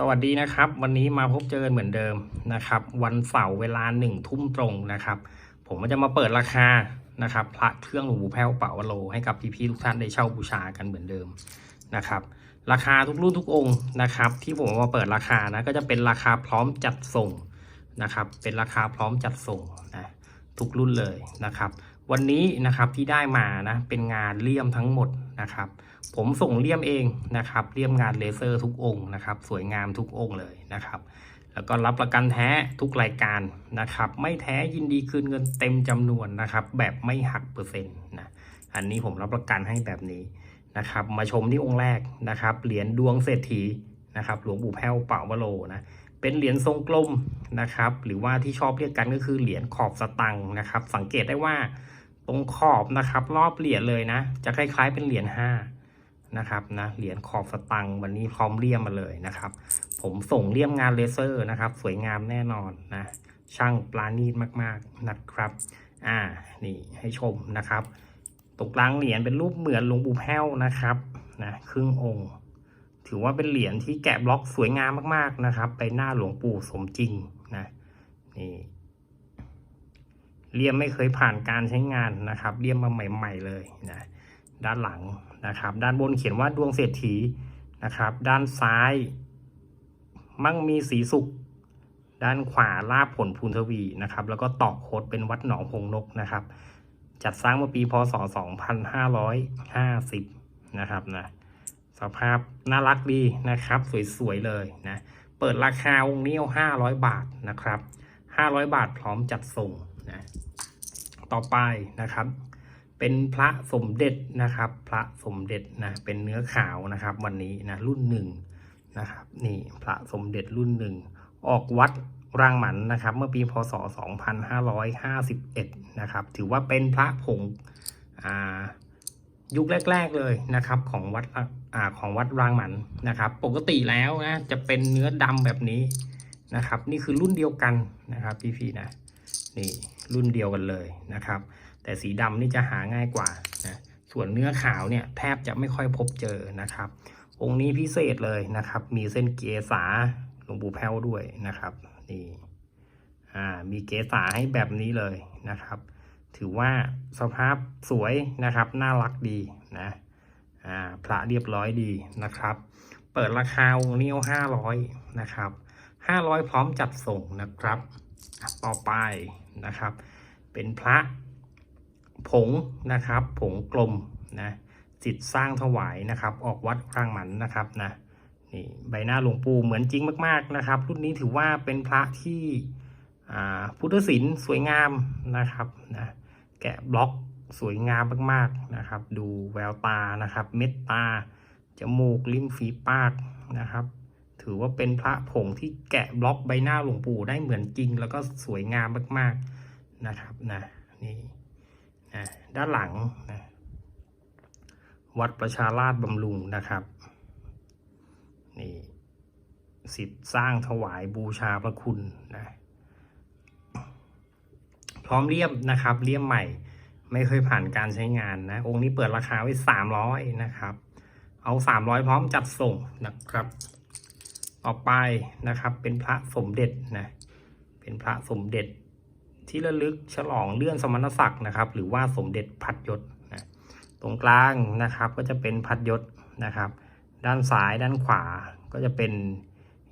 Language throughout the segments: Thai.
สวัสดีนะครับ วันนี้มาพบเจอกันเหมือนเดิมนะครับ วันเสาร์เวลาหนึ่งทุ่มตรงนะครับ ผมก็จะมาเปิดราคานะครับ พระเครื่องหลวงปู่แพ้วเป่าวโล ให้กับพี่ๆทุกท่านได้เช่าบูชากันเหมือนเดิมนะครับ ราคาทุกรุ่นทุกองค์นะครับ ที่ผมมาเปิดราคานะก็จะเป็นราคาพร้อมจัดส่งนะครับ เป็นราคาพร้อมจัดส่งนะทุกรุ่นเลยนะครับ วันนี้นะครับที่ได้มานะเป็นงานเลี่ยมทั้งหมดนะครับ ผมส่งเลี่ยมเองนะครับเลี่ยมงานเลเซอร์ทุกองค์นะครับ สวยงามทุกองค์เลยนะครับ แล้วก็รับประกันแท้ทุกรายการนะครับ ไม่แท้ยินดีคืนเงินเต็มจำนวนนะครับ แบบไม่หักเปอร์เซ็นต์นะอันนี้ผมรับประกันให้แบบนี้นะครับ มาชมที่องค์แรกนะครับเหรียญดวงเศรษฐีนะครับหลวงปู่แพ้วเป่าวโลนะเป็นเหรียญทรงกลมนะครับ หรือว่าที่ชอบเรียกกันก็คือเหรียญขอบสตังค์นะครับ สังเกตได้ว่า ตรงขอบนะครับ รอบเหรียญเลยนะ จะคล้าย ๆ เป็นเหรียญห้านะครับนะเหรียญขอบสตังค์วันนี้พร้อมเลี่ยมมาเลยนะครับ ผมส่งเลี่ยมงานเลเซอร์นะครับ สวยงามแน่นอนนะ ช่างปลาณีตมากๆนะครับ อ่านี่ให้ชมนะครับ ตรงกลางเหรียญเป็นรูปเหมือนหลวงปู่แพ้วนะครับนะครึ่งองค์ ถือว่าเป็นเหรียญที่แกะบล็อกสวยงามมากๆนะครับ ไปหน้าหลวงปู่สมจริงนะนี่ เลี่ยมไม่เคยผ่านการใช้งานนะครับ เลี่ยมมาใหม่ ๆ เลยนะด้านหลังนะครับ ด้านบนเขียนว่าดวงเศรษฐีนะครับ ด้านซ้าย มั่งมีสีสุข ด้านขวาลาบผลพูนทวีนะครับ แล้วก็ตอกโคดเป็นวัดหนองพงนกนะครับ จัดสร้างเมื่อปีพศ 2550 นะครับนะสภาพน่ารักดีนะครับ สวยๆเลยนะเปิดราคาองค์นี้เอา500บาทนะครับ500บาทพร้อมจัดส่ง นะต่อไปนะครับ เป็นพระสมเด็จนะครับ พระสมเด็จนะเป็นเนื้อขาวนะครับ วันนี้นะรุ่นหนึ่งนะครับ นี่พระสมเด็จรุ่นหนึ่งออกวัดรางหมันนะครับ เมื่อปีพศ 2551 นะครับ ถือว่าเป็นพระผงยุคแรก ๆเลยนะครับ ของวัดอของวัดรางหมันนะครับ ปกติแล้วนะจะเป็นเนื้อดำแบบนี้นะครับ นี่คือรุ่นเดียวกันนะครับ พี่ๆนะนี่ รุ่นเดียวกันเลยนะครับ แต่สีดำนี่จะหาง่ายกว่านะส่วนเนื้อขาวเนี่ยแทบจะไม่ค่อยพบเจอนะครับ องค์นี้พิเศษเลยนะครับ มีเส้นเกษาหลวงปู่แพ้วด้วยนะครับนี่อ่ามีเกษาให้แบบนี้เลยนะครับ ถือว่าสภาพสวยนะครับ น่ารักดีนะอ่าพระเรียบร้อยดีนะครับ เปิดราคาองค์นี้ห้าร้อยนะครับห้าร้อยพร้อมจัดส่งนะครับ ต่อไปนะครับ เป็นพระผงนะครับ ผงกลมนะจิตสร้างถวายนะครับ ออกวัดร่างหมันนะครับนะนี่ใบหน้าหลวงปู่เหมือนจริงมาก ๆนะครับ รุ่นนี้ถือว่าเป็นพระที่อ่าพุทธศิลป์สวยงามนะครับนะแกะบล็อกสวยงามมากๆนะครับ ดูแววตานะครับ เม็ดตาจมูกลิ้มฝีปากนะครับ ถือว่าเป็นพระผงที่แกะบล็อกใบหน้าหลวงปู่ได้เหมือนจริง แล้วก็สวยงามมากๆนะครับนะนี่นะด้านหลังนะวัดประชาราชบำรุงนะครับนี่สิทธิ์สร้างถวายบูชาพระคุณนะพร้อมเลี่ยมนะครับเลี่ยมใหม่ไม่เคยผ่านการใช้งานนะ องค์นี้เปิดราคาไว้สามร้อยนะครับ เอาสามร้อยพร้อมจัดส่งนะครับ ต่อไปนะครับ เป็นพระสมเด็จนะเป็นพระสมเด็จที่ระลึกฉลองเลื่อนสมณศักดิ์นะครับ หรือว่าสมเด็จพัดยศนะตรงกลางนะครับก็จะเป็นพัดยศนะครับ ด้านซ้ายด้านขวาก็จะเป็น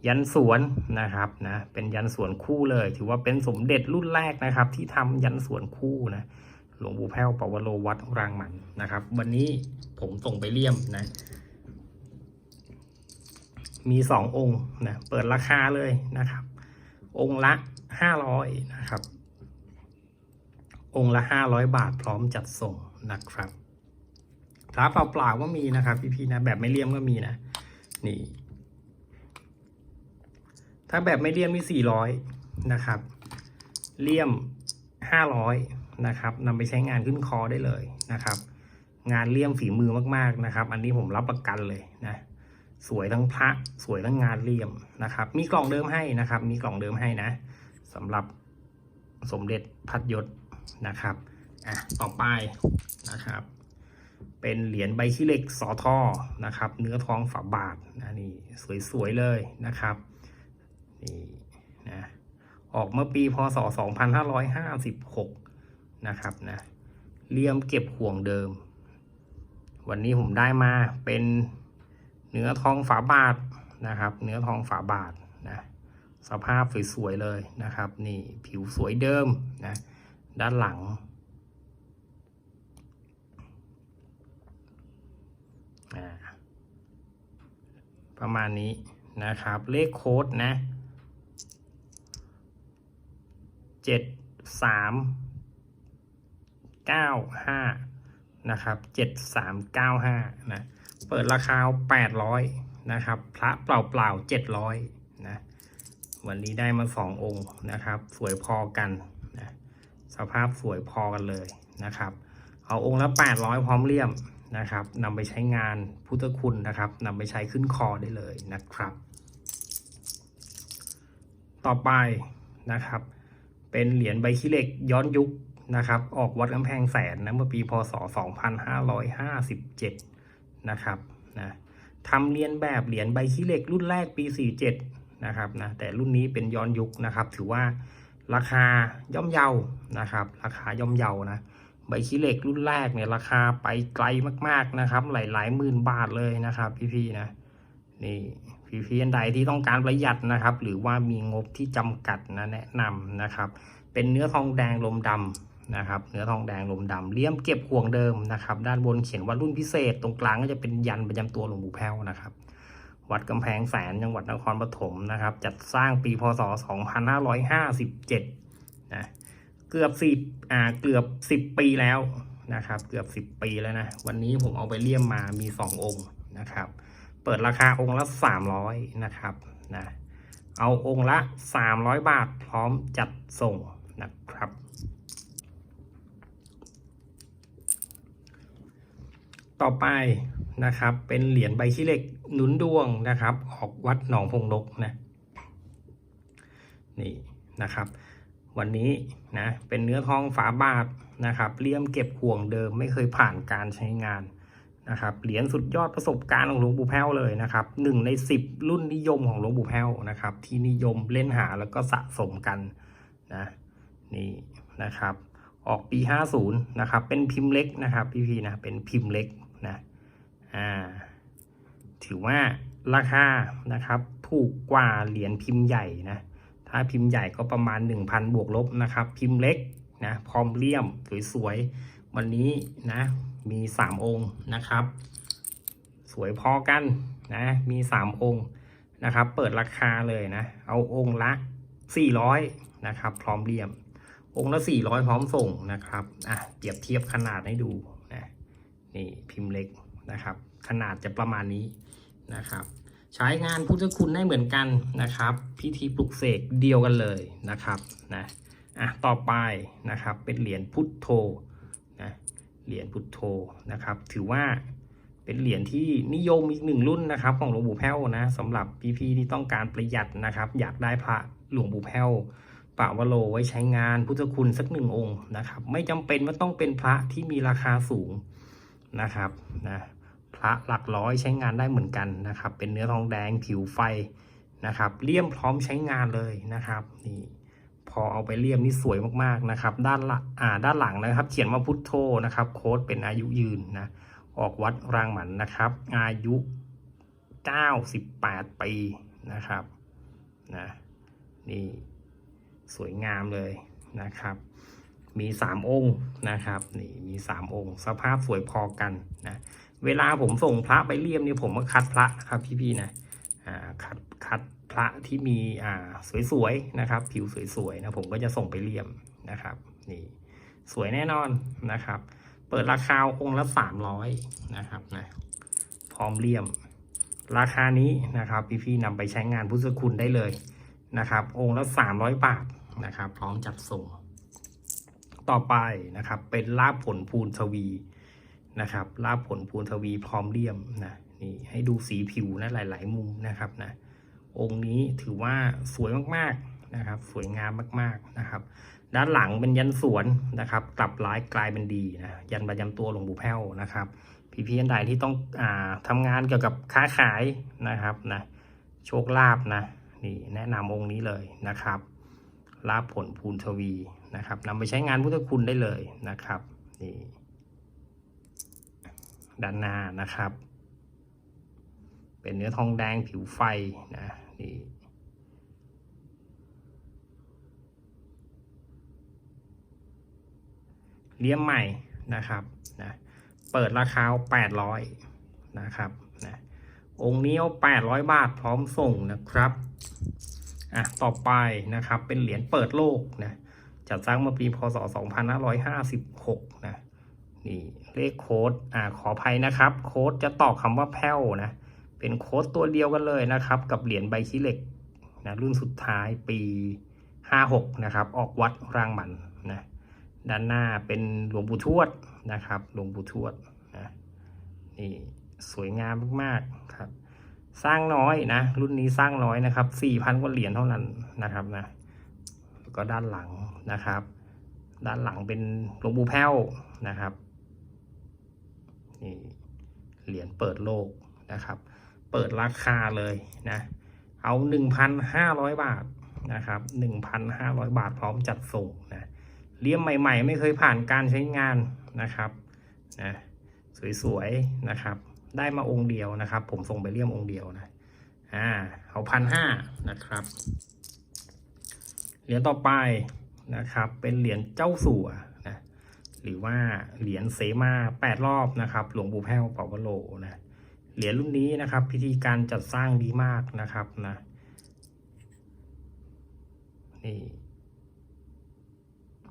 ยันสวนนะครับนะเป็นยันสวนคู่เลย ถือว่าเป็นสมเด็จรุ่นแรกนะครับ ที่ทำยันสวนคู่นะหลวงปู่แพ้วปวโรวัดรางหมันนะครับ วันนี้ผมส่งไปเลี่ยมนะ มีสององค์นะเปิดราคาเลยนะครับ องค์ละห้าร้อยนะครับ องค์ละห้าร้อยบาทพร้อมจัดส่งนะครับพระเปล่าๆก็มีนะครับ พี่ๆนะแบบไม่เลี่ยมก็มีนะนี่ ถ้าแบบไม่เลี่ยมนี่สี่ร้อยนะครับ เลี่ยมห้าร้อยนะครับนำไปใช้งานขึ้นคอได้เลยนะครับ งานเลี่ยมฝีมือมากๆนะครับ อันนี้ผมรับประกันเลยนะ สวยทั้งพระสวยทั้งงานเลี่ยมนะครับ มีกล่องเดิมให้นะครับ มีกล่องเดิมให้นะสำหรับสมเด็จพัดยศนะครับอะต่อไปนะครับ เป็นเหรียญใบขี้เหล็กสอท่อนะครับ เนื้อทองฝาบาทนะนี่สวยๆเลยนะครับนี่นะออกเมื่อปีพศ 2556 นะครับนะเลี่ยมเก็บห่วงเดิม วันนี้ผมได้มาเป็น เนื้อทองฝาบาทนะครับ เนื้อทองฝาบาทนะสภาพสวยๆเลยนะครับ นี่ผิวสวยเดิมนะด้านหลังประมาณนี้นะครับ เลขโค้ดนะเจ็ดสามเก้าห้านะครับเจ็ดสามเก้าห้านะ เปิดราคาแปดร้อยนะครับ พระเปล่าเปล่าเจ็ดร้อยนะ วันนี้ได้มาสององค์นะครับ สวยพอกันนะสภาพสวยพอกันเลยนะครับ เอาองค์ละ 800 พร้อมเลี่ยมนะครับนำไปใช้งานพุทธคุณนะครับนำไปใช้ขึ้นคอได้เลยนะครับ ต่อไปนะครับ เป็นเหรียญใบขี้เหล็กย้อนยุคนะครับ ออกวัดกำแพงแสนนะเมื่อปีพศ 2557 นะครับนะทำเรียนแบบเหรียญใบขี้เหล็กรุ่นแรกปี 47 นะครับนะแต่รุ่นนี้เป็นย้อนยุคนะครับ ถือว่าราคาย่อมเยานะครับ ราคาย่อมเยานะใบขี้เหล็กรุ่นแรกเนี่ยราคาไปไกลมากๆนะครับ หลายๆหมื่นบาทเลยนะครับ พี่ๆนะนี่พี่ๆอันใดที่ต้องการประหยัดนะครับ หรือว่ามีงบที่จำกัดนะแนะนำนะครับ เป็นเนื้อทองแดงลมดำ นะครับเนื้อทองแดงลมดำเลี่ยมเก็บห่วงเดิมนะครับด้านบนเขียนว่ารุ่นพิเศษ ตรงกลางก็จะเป็นยันประจำตัวหลวงปู่แพ้วนะครับ วัดกำแพงแสนจังหวัดนครปฐมนะครับ จัดสร้างปีพศ 2557นะเกือบสิบอ่าเกือบสิบปีแล้วนะครับ เกือบสิบปีแล้วนะวันนี้ผมเอาไปเลี่ยมมามีสององค์นะครับ เปิดราคาองค์ละสามร้อยนะครับนะเอาองค์ละสามร้อยบาทพร้อมจัดส่งนะครับ ต่อไปนะครับ เป็นเหรียญใบขี้เหล็กหนุนดวงนะครับ ออกวัดหนองพงนกนะนี่นะครับ วันนี้นะเป็นเนื้อทองฝาบาทนะครับเลี่ยมเก็บห่วงเดิมไม่เคยผ่านการใช้งานนะครับเหรียญสุดยอดประสบการณ์ของหลวงปู่แพ้วเลยนะครับหนึ่งในสิบรุ่นนิยมของหลวงปู่แพ้วนะครับ ที่นิยมเล่นหาแล้วก็สะสมกันนะนี่นะครับ ออกปี 50 นะครับ เป็นพิมพ์เล็กนะครับพี่ๆนะเป็นพิมพ์เล็ก นะอ่าถือว่าราคานะครับถูกกว่าเหรียญพิมพ์ใหญ่นะถ้าพิมพ์ใหญ่ก็ประมาณ 1,000 บวกลบนะครับพิมพ์เล็กนะพร้อมเลี่ยมสวยๆวันนี้นะมี 3 องค์นะครับ สวยพอกันนะมี 3 องค์นะครับเปิดราคาเลยนะเอาองค์ละ 400นะครับพร้อมเลี่ยมองค์ละ 400 พร้อมส่งนะครับอะเปรียบเทียบขนาดให้ดู นี่พิมพ์เล็กนะครับ ขนาดจะประมาณนี้นะครับ ใช้งานพุทธคุณได้เหมือนกันนะครับ พิธีปลุกเสกเดียวกันเลยนะครับนะอะต่อไปนะครับเป็นเหรียญพุทโธนะเหรียญพุทโธนะครับ ถือว่าเป็นเหรียญที่นิยมอีกหนึ่งรุ่นนะครับ ของหลวงปู่แพ้วนะสำหรับพี่ๆที่ต้องการประหยัดนะครับ อยากได้พระหลวงปู่แพ้วปะวโลไว้ใช้งานพุทธคุณสักหนึ่งองค์นะครับ ไม่จำเป็นว่าต้องเป็นพระที่มีราคาสูง นะครับนะพระหลักร้อยใช้งานได้เหมือนกันนะครับ เป็นเนื้อทองแดงผิวไฟนะครับเลี่ยมพร้อมใช้งานเลยนะครับนี่พอเอาไปเลี่ยมนี่สวยมากๆนะครับ ด้านละอ่าด้านหลังนะครับ เขียนว่าพุทโธนะครับ โค้ดเป็นอายุยืนนะออกวัดรางหมันนะครับ อายุ 98 ปีนะครับนะนี่สวยงามเลยนะครับ มี3องค์นะครับนี่มี3องค์ สภาพสวยพอกันนะเวลาผมส่งพระไปเลี่ยมเนี่ยผมก็คัดพระนะครับพี่ๆนะอ่าคัดคัดพระที่มีอ่าสวยๆนะครับ ผิวสวยๆนะผมก็จะส่งไปเลี่ยมนะครับนี่สวยแน่นอนนะครับ เปิดราคาองค์ละสามร้อยนะครับนะพร้อมเลี่ยม ราคานี้นะครับ พี่ๆนำไปใช้งานพุทธคุณได้เลยนะครับ องค์ละสามร้อยบาทนะครับ พร้อมจัดส่ง ต่อไปนะครับ เป็นลาบผลภูนทวีนะครับลาบผลพูนทวีพร้อมเลี่ยมนะนี่ให้ดูสีผิวนะหลาย ๆ มุมนะครับนะองค์นี้ถือว่าสวยมากๆนะครับ สวยงามมากๆนะครับ ด้านหลังเป็นยันสวนนะครับกลับร้ายกลายเป็นดีนะยันประจำตัวหลวงปู่แพ้วนะครับพี่ๆอันใดที่ต้องอ่าทำงานเกี่ยวกับค้าขายนะครับนะโชคลาภนะนี่แนะนำองค์นี้เลยนะครับลาภผลภูนทวี นะครับนำไปใช้งานพุทธคุณได้เลยนะครับนี่ด้านหน้านะครับ เป็นเนื้อทองแดงผิวไฟนะนี่เลี่ยมใหม่นะครับนะเปิดราคา 800 นะครับนะองค์นี้เอา800 บาทพร้อมส่งนะครับอะต่อไปนะครับเป็นเหรียญเปิดโลกนะ จัดสร้างเมื่อปีพศ 2556 นะ นี่เลขโค้ด อ่า ขออภัยนะครับ โค้ดจะต่อคำว่าแพ้วนะ เป็นโค้ดตัวเดียวกันเลยนะครับ กับเหรียญใบขี้เหล็กนะรุ่นสุดท้ายปี 56 นะครับ ออกวัดรางหมันนะ ด้านหน้าเป็นหลวงปู่ทวดนะครับ หลวงปู่ทวดนะ นี่สวยงามมากๆครับ สร้างน้อยนะ รุ่นนี้สร้างน้อยนะครับสี่พันกว่าเหรียญเท่านั้นนะครับนะ ก็ด้านหลังนะครับ ด้านหลังเป็นหลวงปู่แพ้วนะครับนี่เหรียญเปิดโลกนะครับ เปิดราคาเลยนะเอาหนึ่งพันห้าร้อยบาทนะครับหนึ่งพันห้าร้อยบาทพร้อมจัดส่งนะเลี่ยมใหม่ ๆ ไม่เคยผ่านการใช้งานนะครับนะสวยๆนะครับ ได้มาองค์เดียวนะครับ ผมส่งไปเลี่ยมองค์เดียวนะอ่าเอาพันห้านะครับ เหรียญต่อไปนะครับ เป็นเหรียญเจ้าสัวนะหรือว่าเหรียญเสมาแปดรอบนะครับหลวงปู่แพ้วเป่าวโลนะเหรียญรุ่นนี้นะครับ พิธีการจัดสร้างดีมากนะครับนะนี่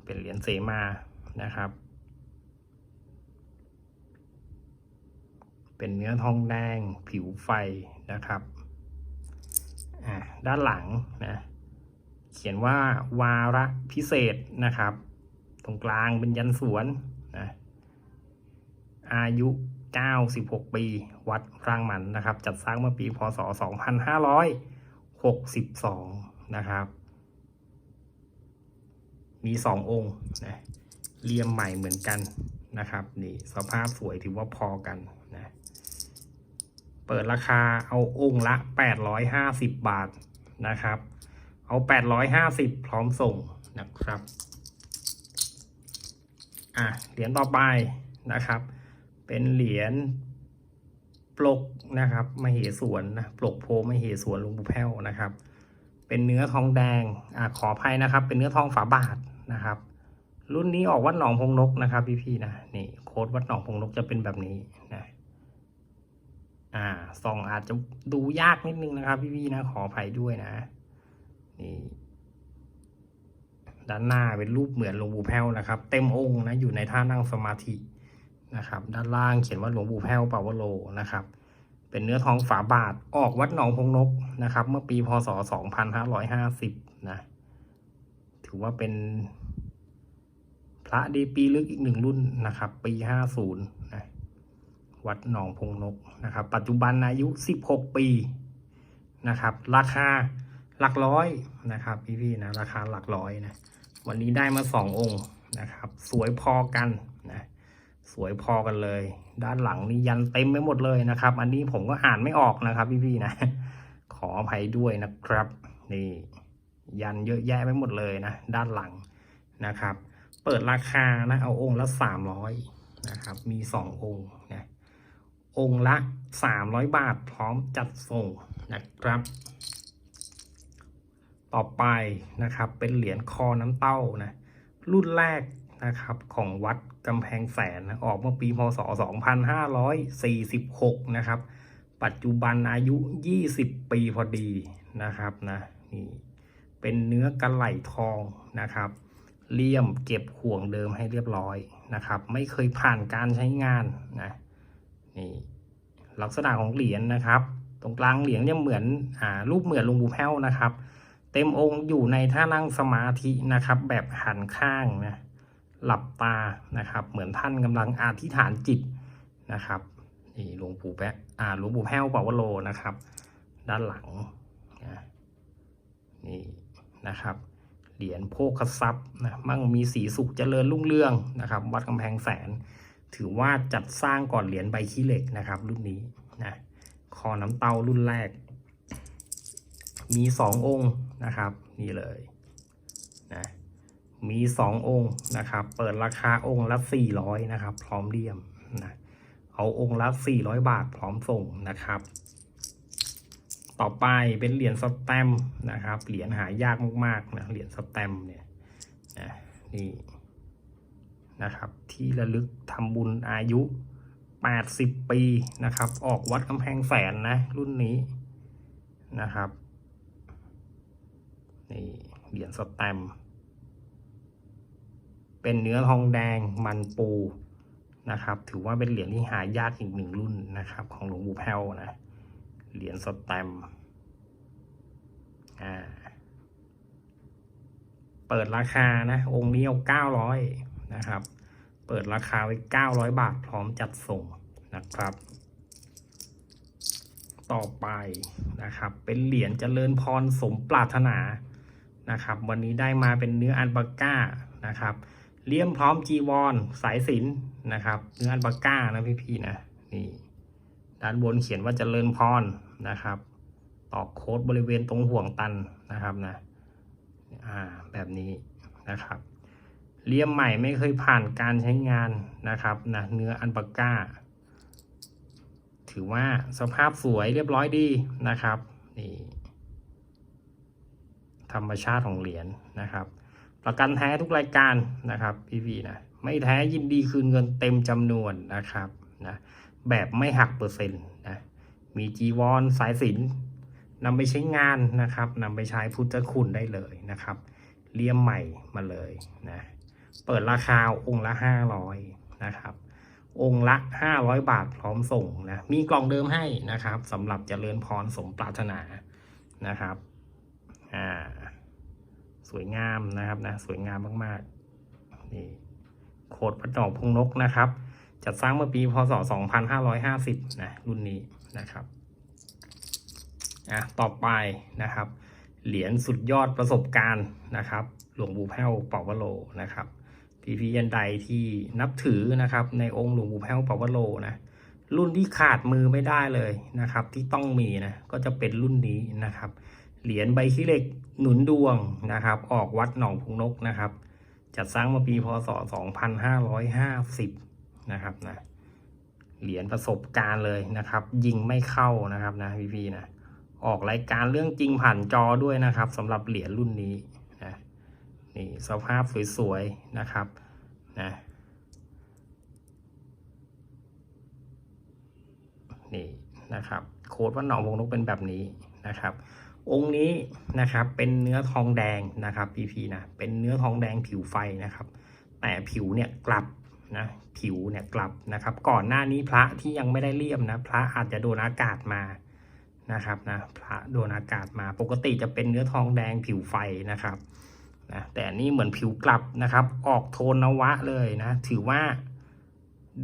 เป็นเหรียญเสมานะครับ เป็นเนื้อทองแดงผิวไฟนะครับอ่าด้านหลังนะ เขียนว่าวาระพิเศษนะครับ ตรงกลางเป็นยันสวนนะอายุ 96 ปี วัดร่างหมันนะครับ จัดสร้างเมื่อปีพศ 2562 นะครับ มีสององค์นะเลี่ยมใหม่เหมือนกันนะครับ นี่สภาพสวยถือว่าพอกันนะเปิดราคาเอาองค์ละ 850 บาทนะครับ เอา850พร้อมส่งนะครับ อะเหรียญต่อไปนะครับ เป็นเหรียญปลกนะครับมเหสวนนะปลกโพมเหสวนลวงปูแพ้วนะครับ เป็นเนื้อทองแดงอะขออภัยนะครับ เป็นเนื้อทองฝาบาทนะครับ รุ่นนี้ออกวัดหนองพงนกนะครับ พี่ๆนะนี่โค้ดวัดหนองพงนกจะเป็นแบบนี้นะอ่าส่องอาจจะดูยากนิดนึงนะครับ พี่ๆนะขออภัยด้วยนะ นี่ด้านหน้าเป็นรูปเหมือนหลวงปู่แพ้วนะครับ เต็มองค์นะอยู่ในท่านั่งสมาธินะครับ ด้านล่างเขียนว่าหลวงปู่แพ้วปาวโลนะครับ เป็นเนื้อทองฝาบาทออกวัดหนองพงนกนะครับ เมื่อปีพศ 2550 นะถือว่าเป็นพระดีปีลึกอีกหนึ่งรุ่นนะครับ ปี 50นะวัดหนองพงนกนะครับ ปัจจุบันอายุ 16 ปีนะครับ ราคา หลักร้อยนะครับ พี่ๆนะราคาหลักร้อยนะวันนี้ได้มาสององค์นะครับ สวยพอกันนะสวยพอกันเลย ด้านหลังนี่ยันเต็มไปหมดเลยนะครับ อันนี้ผมก็อ่านไม่ออกนะครับ พี่ๆนะ ขออภัยด้วยนะครับนี่ยันเยอะแยะไปหมดเลยนะ ด้านหลังนะครับ เปิดราคานะเอาองค์ละสามร้อยนะครับ มีสององค์นะองค์ละสามร้อยบาทพร้อมจัดส่งนะครับ ต่อไปนะครับ เป็นเหรียญคอน้ำเต้านะรุ่นแรกนะครับของวัดกำแพงแสนนะออกเมื่อปีพศ 2546 นะครับ ปัจจุบันอายุ 20 ปีพอดีนะครับนะนี่เป็นเนื้อกระไหลทองนะครับเลี่ยมเก็บห่วงเดิมให้เรียบร้อยนะครับ ไม่เคยผ่านการใช้งานนะนี่ลักษณะของเหรียญนะครับ ตรงกลางเหรียญเนี่ยเหมือนอ่ารูปเหมือนลวงปู่แพ้วนะครับ เต็มองค์อยู่ในท่านั่งสมาธินะครับ แบบหันข้างนะหลับตานะครับ เหมือนท่านกำลังอธิษฐานจิตนะครับนี่หลวงปู่แปะอ่าหลวงปู่แพ้วปาวโลนะครับ ด้านหลังนะนี่นะครับเหรียญโภคทรัพย์นะมั่งมีสีสุขเจริญรุ่งเรืองนะครับ วัดกำแพงแสน ถือว่าจัดสร้างก่อนเหรียญใบขี้เหล็กนะครับ รุ่นนี้นะคอน้ำเตารุ่นแรก มีสององค์นะครับ นี่เลยนะมีสององค์นะครับ เปิดราคาองค์ละสี่ร้อยนะครับ พร้อมเลี่ยมนะเอาองค์ละสี่ร้อยบาทพร้อมส่งนะครับ ต่อไปเป็นเหรียญสแตมป์นะครับ เหรียญหายากมากๆนะเหรียญสแตมป์เนี่ยนะนี่นะครับ ที่ระลึกทำบุญอายุ 80 ปีนะครับ ออกวัดกำแพงแสนนะ รุ่นนี้นะครับ นี่เหรียญสแตมเป็นเนื้อทองแดงมันปูนะครับ ถือว่าเป็นเหรียญที่หายากอีกหนึ่งรุ่นนะครับ ของหลวงปู่แพ้วนะเหรียญสแตมอ่าเปิดราคานะ องค์นี้เอาเก้าร้อยนะครับ เปิดราคาไว้เก้าร้อยบาทพร้อมจัดส่งนะครับ ต่อไปนะครับ เป็นเหรียญเจริญพรสมปรารถนา นะครับ วันนี้ได้มาเป็นเนื้ออันบาก้านะครับเลี่ยมพร้อมจีวรสายสินนะครับ เนื้ออันบาก้านะพี่ๆนะนี่ด้านบนเขียนว่าเจริญพรนะครับ ตอกโค้ดบริเวณตรงห่วงตันนะครับนะอ่าแบบนี้นะครับเลี่ยมใหม่ไม่เคยผ่านการใช้งานนะครับนะเนื้ออันปาก้า ถือว่าสภาพสวยเรียบร้อยดีนะครับนี่ ธรรมชาติของเหรียญนะครับ ประกันแท้ทุกรายการนะครับพี่ๆนะไม่แท้ยินดีคืนเงินเต็มจำนวนนะครับนะแบบไม่หักเปอร์เซ็นต์นะมีจีวรสายสินนำไปใช้งานนะครับนำไปใช้พุทธคุณได้เลยนะครับเลี่ยมใหม่มาเลยนะเปิดราคาองค์ละห้าร้อยนะครับองค์ละห้าร้อยบาทพร้อมส่งนะมีกล่องเดิมให้นะครับสำหรับเจริญพรสมปรารถนานะครับอ่า วยงามนะครับนะสวยงามมากๆนี่โคดประจอกพงนกนะครับ จัดสร้างเมื่อปีพศ 2550 นะรุ่นนี้นะครับอะต่อไปนะครับ เหรียญสุดยอดประสบการณ์นะครับ หลวงปู่แพ้วเป่าวโลนะครับพี่พี่ยันใดที่นับถือนะครับ ในองค์หลวงปู่แพ้วเป่าวโลนะรุ่นที่ขาดมือไม่ได้เลยนะครับ ที่ต้องมีนะก็จะเป็นรุ่นนี้นะครับ เหรียญใบขี้เหล็กหนุนดวงนะครับ ออกวัดหนองพุงนกนะครับ จัดสร้างมื่อปีพศ 2550 นะครับนะเหรียญประสบการณ์เลยนะครับ ยิงไม่เข้านะครับนะพี่พี่ๆนะออกรายการเรื่องจริงผ่านจอด้วยนะครับสำหรับเหรียญรุ่นนี้นะนี่สภาพสวยๆนะครับนะนี่นะครับ โค้ดว่าหนองวงนกเป็นแบบนี้นะครับ องค์นี้นะครับเป็นเนื้อทองแดงนะครับพี่พีนะเป็นเนื้อทองแดงผิวไฟนะครับ แต่ผิวเนี่ยกลับนะผิวเนี่ยกลับนะครับ ก่อนหน้านี้พระที่ยังไม่ได้เลี่ยมนะพระอาจจะโดนอากาศมานะครับนะพระโดนอากาศมาปกติจะเป็นเนื้อทองแดงผิวไฟนะครับนะแต่นี่เหมือนผิวกลับนะครับ ออกโทนนวะเลยนะ ถือว่า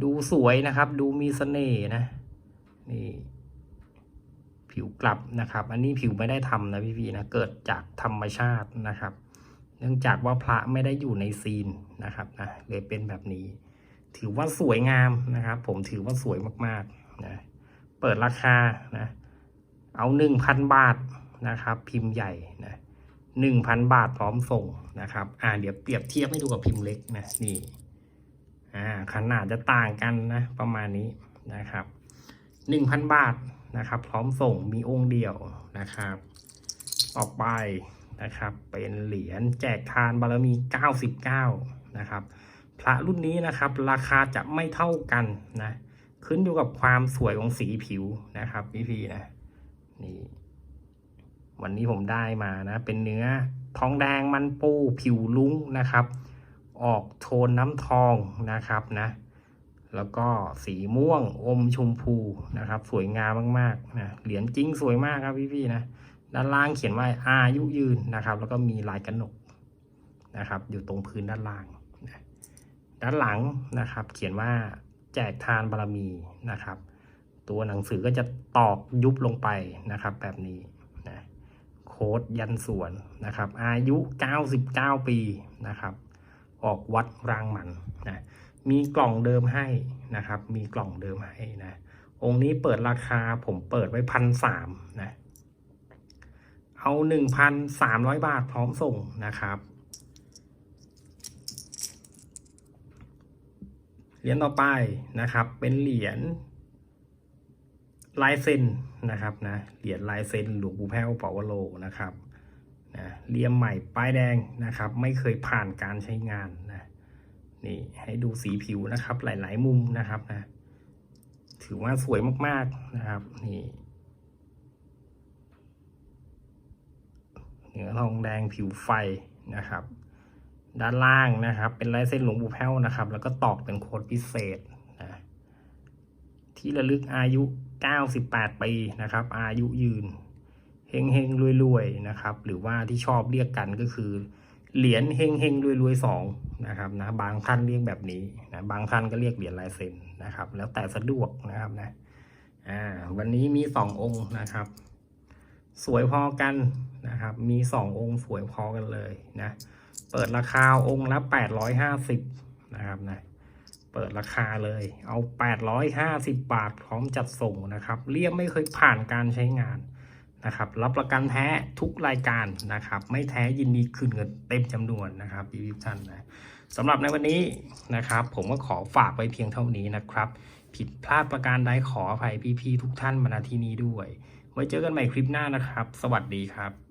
ดูสวยนะครับ ดูมีเสน่ห์นะนี่ ผิวกลับนะครับ อันนี้ผิวไม่ได้ทำนะพี่ๆนะเกิดจากธรรมชาตินะครับ เนื่องจากว่าพระไม่ได้อยู่ในซีนนะครับนะเลยเป็นแบบนี้ ถือว่าสวยงามนะครับ ผมถือว่าสวยมากๆนะเปิดราคานะเอาหนึ่งพันบาทนะครับ พิมพ์ใหญ่นะหนึ่งพันบาทพร้อมส่งนะครับ อ่าเดี๋ยวเปรียบเทียบให้ดูกับพิมพ์เล็กนะนี่อ่าขนาดจะต่างกันนะประมาณนี้นะครับหนึ่งพันบาท นะครับ พร้อมส่งมีองค์เดียวนะครับ ต่อไปนะครับ เป็นเหรียญแจกทานบารมี 99 นะครับ พระรุ่นนี้นะครับ ราคาจะไม่เท่ากันนะขึ้นอยู่กับความสวยของสีผิวนะครับ พี่ๆนะนี่วันนี้ผมได้มานะ เป็นเนื้อทองแดงมันปูผิวลุ้งนะครับ ออกโทนน้ำทองนะครับนะ แล้วก็สีม่วงอมชมพูนะครับ สวยงามมากๆนะเหรียญจริงสวยมากครับพี่ๆนะด้านล่างเขียนว่าอายุยืนนะครับ แล้วก็มีลายกระหนกนะครับ อยู่ตรงพื้นด้านล่างนะด้านหลังนะครับ เขียนว่าแจกทานบารมีนะครับ ตัวหนังสือก็จะตอกยุบลงไปนะครับ แบบนี้นะโค้ดยันสวนนะครับ อายุ 99 ปีนะครับ ออกวัดรางมันนะ มีกล่องเดิมให้นะครับ มีกล่องเดิมให้นะ องค์นี้เปิดราคาผมเปิดไว้พันสามนะ เอาหนึ่งพันสามร้อยบาทพร้อมส่งนะครับ เหรียญต่อไปนะครับ เป็นเหรียญลายเซ็นนะครับนะ เหรียญลายเซ็นหลวงปู่แพ้วปอวโลนะครับนะเลี่ยมใหม่ป้ายแดงนะครับ ไม่เคยผ่านการใช้งานนะ นี่ให้ดูสีผิวนะครับ หลาย ๆ มุมนะครับนะ ถือว่าสวยมากๆนะครับนี่เนื้อทองแดงผิวไฟนะครับ ด้านล่างนะครับ เป็นลายเส้นหลวงปู่แพ้วนะครับ แล้วก็ตอกเป็นโค้ดพิเศษนะที่ระลึกอายุ 98 ปีนะครับ อายุยืนเฮงเฮงรวยรวยๆนะครับ หรือว่าที่ชอบเรียกกันก็คือ เหรียญเฮงเฮงรวยรวยสองนะครับนะบางท่านเรียกแบบนี้นะบางท่านก็เรียกเหรียญลายเซ็นนะครับ แล้วแต่สะดวกนะครับนะอ่าวันนี้มีสององค์นะครับ สวยพอกันนะครับ มีสององค์สวยพอกันเลยนะเปิดราคาองค์ละแปดร้อยห้าสิบนะครับนะเปิดราคาเลย เอาแปดร้อยห้าสิบบาทพร้อมจัดส่งนะครับเลี่ยมไม่เคยผ่านการใช้งาน นะครับรับประกันแท้ทุกรายการนะครับ ไม่แท้ยินดีคืนเงินเต็มจำนวนนะครับพี่ทุกท่านนะสำหรับในวันนี้นะครับ ผมก็ขอฝากไว้เพียงเท่านี้นะครับ ผิดพลาดประการใดขออภัยพี่ๆทุกท่านมาณที่นี้ด้วย ไว้เจอกันใหม่คลิปหน้านะครับ สวัสดีครับ